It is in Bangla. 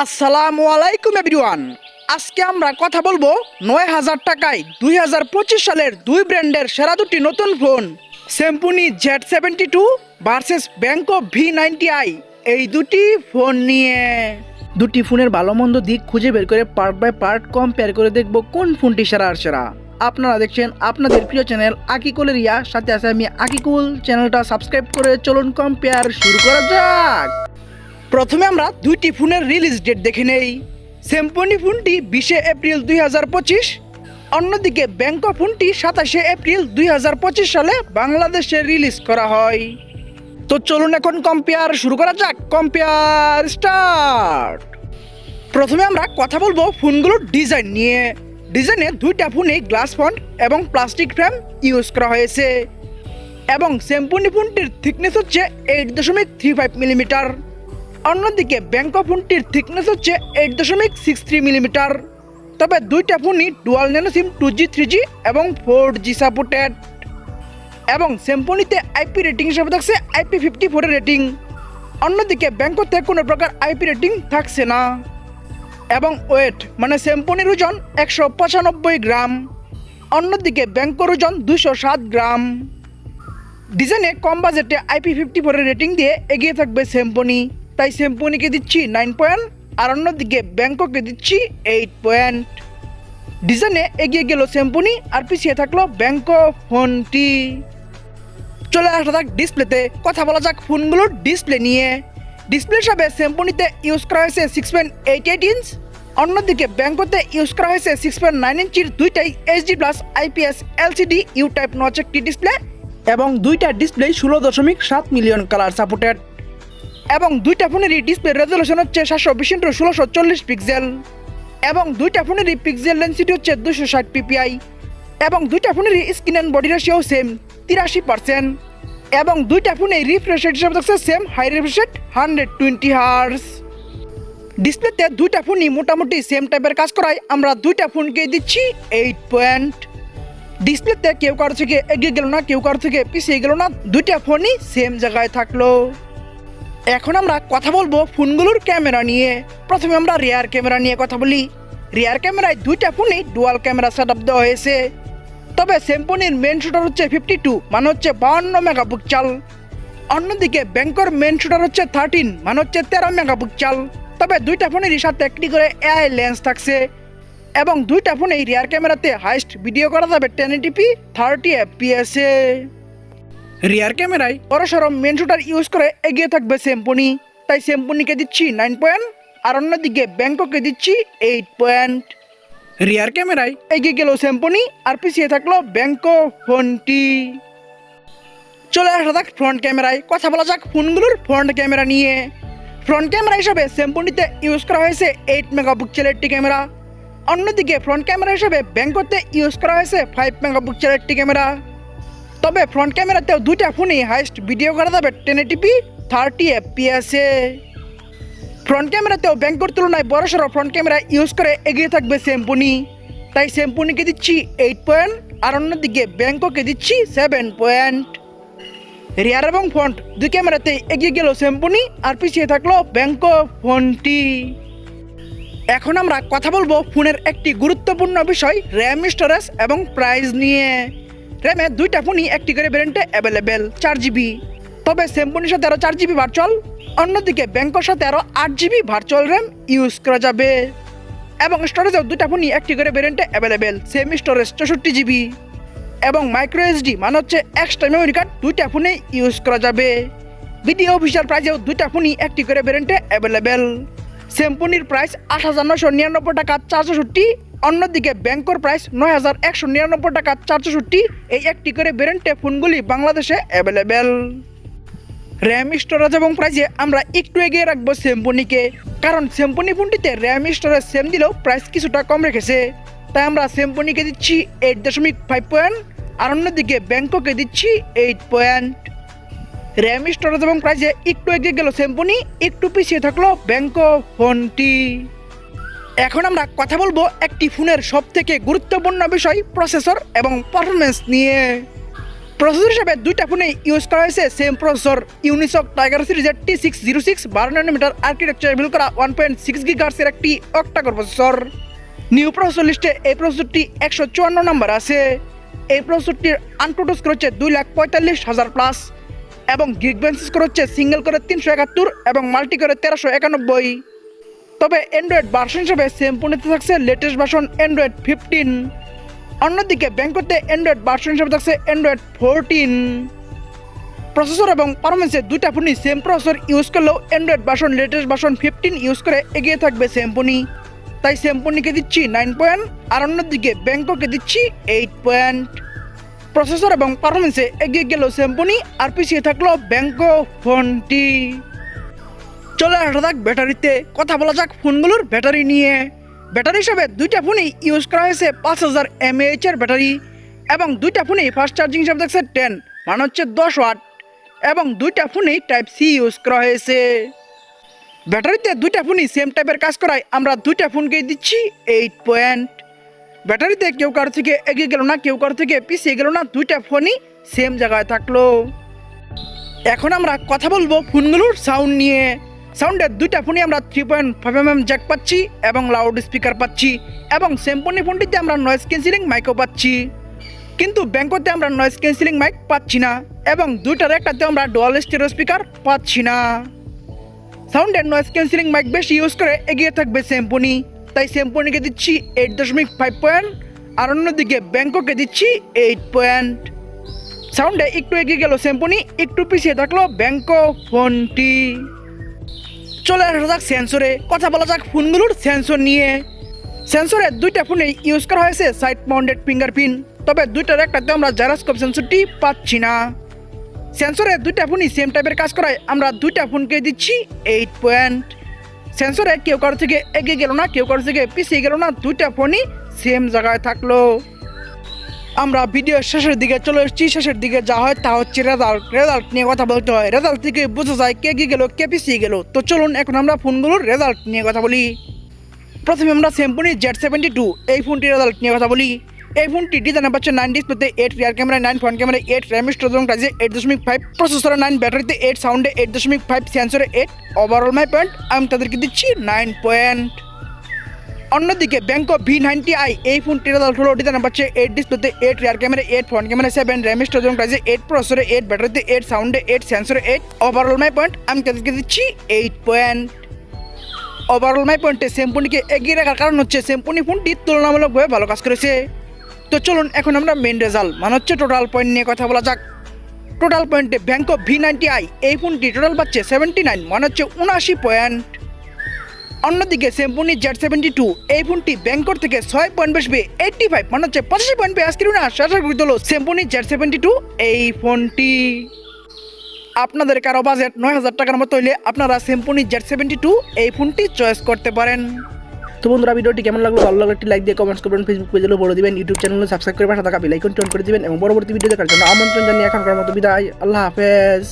আসসালামু আলাইকুম এভরিওয়ান আজকে আমরা কথা বলব নয় হাজার টাকায় দুই হাজার পঁচিশ সালের দুই ব্র্যান্ডের সেরা দুটি নতুন phone. Symphony Z seventy two versus Benco V ninety I এই দুটি ফোন নিয়ে। দুটি ফোনের ভালো মন্দ দিক খুঁজে বের করে পার্ট বাই পার্ট কম্পেয়ার করে দেখব কোন ফোনটি সেরা আর সেরা। আপনারা দেখছেন আপনাদের প্রিয় চ্যানেল আকিকুলের ইয়া সাথে আছে আমি আকিকুল। চ্যানেলটা সাবস্ক্রাইব করে চলুন কম্পেয়ার শুরু করা যাক। প্রথমে আমরা দুইটি ফোনের রিলিজ ডেট দেখে নেই। স্যামসনি ফোনটি বিশে এপ্রিল দুই হাজার পঁচিশ, অন্যদিকে ব্যাংক ফোনটি সাতাশে এপ্রিল দুই হাজার পঁচিশ সালে বাংলাদেশে রিলিজ করা হয়। তো চলুন এখন কম্পেয়ার শুরু করা যাক। কম্পেয়ার স্টার্ট প্রথমে আমরা কথা বলব ফোনগুলোর ডিজাইন নিয়ে। ডিজাইনে দুইটা ফোনে গ্লাস ফন্ট এবং প্লাস্টিক ফ্রেম ইউজ করা হয়েছে। এবং স্যামসনি ফোনটির থিকনেস হচ্ছে এইট দশমিক থ্রি ফাইভ মিলিমিটার অন্যদিকে ব্যাংক ফোনটির থিকনেস হচ্ছে এইট দশমিক সিক্স থ্রি মিলিমিটার তবে দুইটা ফোনই dual nano SIM two G three G এবং ফোর জি সাপোর্টেড এবং স্যামসনিতে আইপি রেটিং হিসাবে থাকছে আইপি ফিফটি ফোরের রেটিং অন্যদিকে ব্যাংকতে কোনো প্রকার আইপি রেটিং থাকছে না। এবং ওয়েট মানে স্যামসনির ওজন একশো পঁচানব্বই গ্রাম। অন্যদিকে ব্যাংকর ওজন দুশো সাত গ্রাম। ডিজাইনে কম বাজেটে আইপি ফিফটি ফোরের রেটিং দিয়ে এগিয়ে থাকবে স্যাম্পনি তাই স্যাম্পনিকে দিচ্ছি নাইন পয়েন্ট আর অন্যদিকে ব্যাংককে দিচ্ছি এইট পয়েন্ট ডিজাইনে এগিয়ে গেল স্যাম্পনি আর পিছিয়ে থাকল ব্যাংকো ফোনটি চলে আসা যাক ডিসপ্লেতে কথা বলা যাক ফোনগুলোর ডিসপ্লে নিয়ে। ডিসপ্লে হিসাবে স্যাম্পনিতে ইউজ করা হয়েছে six point eight eight inch অন্যদিকে ব্যাংকোতে ইউজ করা হয়েছে সিক্স পয়েন্ট নাইন ইঞ্চির দুইটাই HD plus IPS LCD U type notch একটি ডিসপ্লে এবং দুইটা ডিসপ্লে ষোলো দশমিক সাত মিলিয়ন কালার সাপোর্টেড এবং দুইটা ফোনেরই ডিসপ্লে রেজলিউশন হচ্ছে সাতশো বিশ ইন্টু ষোলোশো চল্লিশ পিক্সেল এবং দুইটা ফোনেরই পিক্সেল ডেন্সিটি হচ্ছে দুশো ষাট পিপিআই এবং দুইটা ফোনেরই screen and body ratio same তিরাশি পার্সেন্ট এবং দুইটা ফোনে রিফ্রেশ রেট হিসাবে থাকছে same high refresh rate hundred twenty hertz ডিসপ্লেতে দুইটা ফোনই মোটামুটি সেম টাইপের কাজ করায়, আমরা দুইটা ফোনকে দিচ্ছি এইট পয়েন্ট ডিসপ্লেতে কেউ কারও থেকে এগিয়ে গেল না, কেউ কারও থেকে পিছিয়ে গেল না, দুইটা ফোনই সেম জায়গায় থাকল। এখন আমরা কথা বলব ফোনগুলোর ক্যামেরা নিয়ে। প্রথমে আমরা রিয়ার ক্যামেরা নিয়ে কথা বলি। রিয়ার ক্যামেরায় দুইটা ফোনই ডুয়াল ক্যামেরা সেট আপ দেওয়া হয়েছে। তবে স্যামসনির মেন শুটার হচ্ছে ফিফটি টু মানে হচ্ছে বাউন্ন মেগাপিক্সেল অন্যদিকে ব্যাংকর মেন শুটার হচ্ছে থার্টিন মানে হচ্ছে তেরো মেগাপিক্সেল তবে দুইটা ফোনেরই সাথে একটি করে এআই লেন্স থাকছে। এবং দুইটা ফোনেই রিয়ার ক্যামেরাতে হাইস্ট ভিডিও করা যাবে টেন এটিপি থার্টি এফপিএসে রিয়ার ক্যামেরায় বড়সড় মেন শুটার ইউজ করে এগিয়ে থাকবে স্যামপনি তাই স্যামপনিকে দিচ্ছি নাইন পয়েন্ট আর অন্যদিকে ব্যাংককে দিচ্ছি এইট পয়েন্ট রিয়ার ক্যামেরায় এগিয়ে গেল স্যামপনি আর পিছিয়ে থাকল ব্যাংকো ফোনটি। চলে আসা যাক ফ্রন্ট ক্যামেরায়। কথা বলা যাক ফোনগুলোর ফ্রন্ট ক্যামেরা নিয়ে। ফ্রন্ট ক্যামেরা হিসাবে স্যামসংটিতে ইউজ করা হয়েছে এইট মেগাপিক্সেলের একটি ক্যামেরা। অন্যদিকে ফ্রন্ট ক্যামেরা হিসাবে ব্যাংকতে ইউজ করা হয়েছে ফাইভ মেগাপিক্সেলের একটি ক্যামেরা। তবে ফ্রন্ট ক্যামেরাতেও দুইটা ফোনই হাইস্ট ভিডিও করা যাবে টেন এটিপি থার্টি এফপিএসে ফ্রন্ট ক্যামেরাতেও ব্যাংকর তুলনায় বড়সড় ফ্রন্ট ক্যামেরা ইউজ করে এগিয়ে থাকবে স্যামপুনি তাই স্যামপুনিকে দিচ্ছি এইট পয়েন্ট আর অন্যদিকে ব্যাংককে দিচ্ছি সেভেন পয়েন্ট রিয়ার এবং ফ্রন্ট দুই ক্যামেরাতেই এগিয়ে গেল স্যামপুনি আর পিছিয়ে থাকল ব্যাংকো ফোনটি। এখন আমরা কথা বলব ফোনের একটি গুরুত্বপূর্ণ বিষয় র্যাম স্টোরেজ এবং প্রাইস নিয়ে। র্যামে দুইটা ফোনই একটি করে ভ্যারিয়েন্টে অ্যাভেলেবেল চার জিবি তবে স্যামসংয়ের সাথে আরও চার জিবি ভার্চুয়াল অন্যদিকে ব্যাংকের সাথে আরও আট জিবি ভার্চুয়াল র্যাম ইউজ করা যাবে। এবং স্টোরেজেও দুইটা ফোনই একটি করে ভ্যারিয়েন্টে অ্যাভেলেবেল সেম স্টোরেজ চৌষট্টি জিবি এবং মাইক্রো এসডি মানে হচ্ছে এক্সট্রা মেমোরি কার্ড দুইটা ফোনে ইউজ করা যাবে। ভিডিও অফিসিয়াল প্রাইসেও দুইটা ফোনই একটি করে ভ্যারিয়েন্টে অ্যাভেলেবেল স্যামপুনির প্রাইস আট হাজার নশো নিরানব্বই টাকা চারশোষট্টি অন্যদিকে ব্যাংকর প্রাইস নয় হাজার একশো নিরানব্বই টাকা চারশোষট্টি। এই একটি করে ভ্যারিয়েন্টে ফোনগুলি বাংলাদেশে অ্যাভেলেবেল র্যাম স্টোরেজ এবং প্রাইসে আমরা একটু এগিয়ে রাখব স্যামপুনিকে কারণ স্যামপুনি ফোনটিতে র্যাম স্টোরেজ সেম দিলেও প্রাইস কিছুটা কম রেখেছে। তাই আমরা স্যামপুনিকে দিচ্ছি এইট দশমিক ফাইভ পয়েন্ট আর অন্যদিকে ব্যাংককে দিচ্ছি এইট পয়েন্ট র্যাম স্টোরেজ এবং প্রাইসে একটু এগিয়ে গেল স্যামপুনি একটু পিছিয়ে থাকল ব্যাংকো ফোনটি। এখন আমরা কথা বলব একটি ফোনের সব থেকে গুরুত্বপূর্ণ বিষয় প্রসেসর এবং পারফরমেন্স নিয়ে। প্রসেসর হিসেবে দুইটা ফোনে ইউজ করা হয়েছে সেম প্রসেসর ইউনিসক টাইগার সিরিজের টি সিক্স জিরো সিক্স বারো নানোমিটার আর্কিটেকচার বিল করা ওয়ান পয়েন্ট সিক্স গিগার্সের একটি অক্টাকর প্রসেসর নিউ প্রসেসর লিস্টে এই প্রসেসরটি একশো চুয়ান্ন নম্বর আছে। এই প্রসেসরটির আনটোটো স্কোর হচ্ছে দুই লাখ পঁয়তাল্লিশ হাজার প্লাস এবং গিগবেন্স স্কোর হচ্ছে সিঙ্গেল করে তিনশো একাত্তর এবং মাল্টি করে তেরোশো একানব্বই। তবে অ্যান্ড্রয়েড ভার্সন হিসেবে সেম ফোনেতে থাকছে লেটেস্ট ভার্সন অ্যান্ড্রয়েড ফিফটিন অন্যদিকে ব্যাংকতে অ্যান্ড্রয়েড ভার্সন হিসেবে থাকছে অ্যান্ড্রয়েড ফোরটিন প্রসেসর এবং পারফরমেন্সে দুইটা ফোনই সেম প্রসেসর ইউজ করলেও Android version latest version fifteen use করে এগিয়ে থাকবে স্যামপুনি তাই স্যামপুনিকে দিচ্ছি নাইন পয়েন্ট আর অন্যদিকে ব্যাংককে দিচ্ছি এইট পয়েন্ট প্রসেসর এবং পারফরমেন্সে এগিয়ে গেল স্যামপুনি আর পিছিয়ে থাকল ব্যাংকো ফোনটি চলে আসা যাক ব্যাটারিতে। কথা বলা যাক ফোনগুলোর ব্যাটারি নিয়ে। ব্যাটারি হিসাবে দুইটা ফোনই ইউজ করা হয়েছে, পাঁচ হাজার এমএএইচ এর ব্যাটারি এবং দুইটা ফোনই ফাস্ট চার্জিং হিসাবে দেখছে টেন মানে হচ্ছে দশ ওয়াট এবং দুইটা ফোনই টাইপ সি ইউজ করা হয়েছে। ব্যাটারিতে দুইটা ফোনই সেম টাইপের কাজ করায় আমরা দুইটা ফোনকেই দিচ্ছি এইট পয়েন্ট ব্যাটারিতে কেউ কারও থেকে এগিয়ে গেল না, কেউ কারও থেকে পিছিয়ে গেল না, দুইটা ফোনই সেম জায়গায় থাকল। এখন আমরা কথা বলব ফোনগুলোর সাউন্ড নিয়ে। সাউন্ডের দুইটা ফোনই আমরা three point five M M jack পাচ্ছি এবং লাউড স্পিকার পাচ্ছি এবং সেমপনি ফোনটিতে আমরা নয়েজ ক্যান্সেলিং মাইকও পাচ্ছি। কিন্তু ব্যাংকতে আমরা নয়েজ ক্যান্সেলিং মাইক পাচ্ছি না এবং দুইটার একটাতে আমরা ডুয়াল স্টেরো স্পিকার পাচ্ছি না। সাউন্ডের নয়েজ ক্যান্সেলিং মাইক বেশি ইউজ করে এগিয়ে থাকবে স্যাম্পনি তাই স্যাম্পনিকে দিচ্ছি এইট দশমিক ফাইভ পয়েন্ট আর অন্যদিকে ব্যাংককে দিচ্ছি এইট পয়েন্ট সাউন্ডে একটু এগিয়ে গেল স্যাম্পনি একটু পিছিয়ে থাকল ব্যাংকো ফোনটি। চলে আসা যাক সেন্সরে কথা বলা যাক ফোনগুলোর সেন্সর নিয়ে। সেন্সরে দুইটা ফোনে ইউজ করা হয়েছে সাইড মাউন্টেড ফিঙ্গারপ্রিন্ট তবে দুইটার একটাতে আমরা জারাস্কোপ সেন্সরটি পাচ্ছি না। সেন্সরে দুইটা ফোনই সেম টাইপের কাজ করায়, আমরা দুইটা ফোনকে দিচ্ছি এইট পয়েন্ট সেন্সরে কেউ কারও থেকে এগিয়ে গেল না, কেউ কারও থেকে পিছিয়ে গেল না, দুইটা ফোনই সেম জায়গায় থাকল। আমরা ভিডিও শেষের দিকে চলে এসেছি, শেষের দিকে যা হয় তা হচ্ছে রেজাল্ট রেজাল্ট নিয়ে কথা বলতে হয়। রেজাল্ট থেকে বোঝা যায় কে গিয়ে গেল, কে পিছিয়ে গেল। তো চলুন এখন আমরা ফোনগুলোর রেজাল্ট নিয়ে কথা বলি। প্রথমে আমরা স্যামপুনি জেড সেভেন্টি টু এই ফোনটির রেজাল্ট নিয়ে কথা বলি। এই ফোনটি ডিজাইন পাচ্ছে নাইন ডিসপ্লেতে eight rear camera nine front camera eight RAM storage প্রাইজে এইট দশমিক ফাইভ প্রসেসরে নাইন ব্যাটারিতে এইট সাউন্ডে এইট দশমিক ফাইভ সেন্সরে এইট ওভারঅল মাই পয়েন্ট আমি তাদেরকে দিচ্ছি নাইন পয়েন্ট অন্যদিকে অফ ভি নাইনটি আই এই রেজাল্ট হলো ডিজাইন পাচ্ছে এইট ডিসপ্লেতে eight rear camera eight front camera seven RAM storage প্রাইজে এইট প্রসেসরে এইট ব্যাটারিতে এইট সাউন্ডে এইট সেন্সরে এইট ওভারঅল মাই পয়েন্ট আমি তাদেরকে দিচ্ছি এইট পয়েন্ট ওভারঅল মাই পয়েন্টে সেম্পুনিকে এগিয়ে রাখার কারণ হচ্ছে সেম্পুনি ফোনটি তুলনামূলকভাবে ভালো কাজ করেছে। তো চলুন এখন আমরা মেন রেজাল্ট মানে হচ্ছে টোটাল পয়েন্ট নিয়ে কথা বলা যাক। টোটাল পয়েন্টে bank of V ninety I এই ফোনটি টোটাল পাচ্ছে সেভেন্টি নাইন মানে হচ্ছে উনআশি পয়েন্ট অন্যদিকে সেম্পুনি জেড সেভেন্টি টু এই ফোনটি ব্যাংকর থেকে ছয় পয়েন্ট বেসবে এইটটি ফাইভ মানে হচ্ছে পঁচাশি পয়েন্ট পেয়ে আজকের না শেষ গুরুত্ব হলো সেম্পুনি জেড সেভেন্টি টু এই ফোনটি। আপনাদের কারও বাজেট নয় হাজার টাকার মতো হইলে আপনারা সেম্পুনি জেড সেভেন্টি টু এই ফোনটি চয়েস করতে পারেন। তো বন্ধুরা, ভিডিওটি কেমন লাগল? ভালো লাগলে একটি লাইক দিয়ে কমেন্টস করবেন ফেসবুক পেজে বলে দিবেন ইউটিউব চ্যানেলে সাবস্ক্রাইব করে পাশে থাকা বেল আইকনটি অন করে দিবেন এবং পরবর্তী ভিডিও দেখার জন্য আমন্ত্রণ জানিয়ে এখনকার মতো বিদায়। আল্লাহ হাফেজ।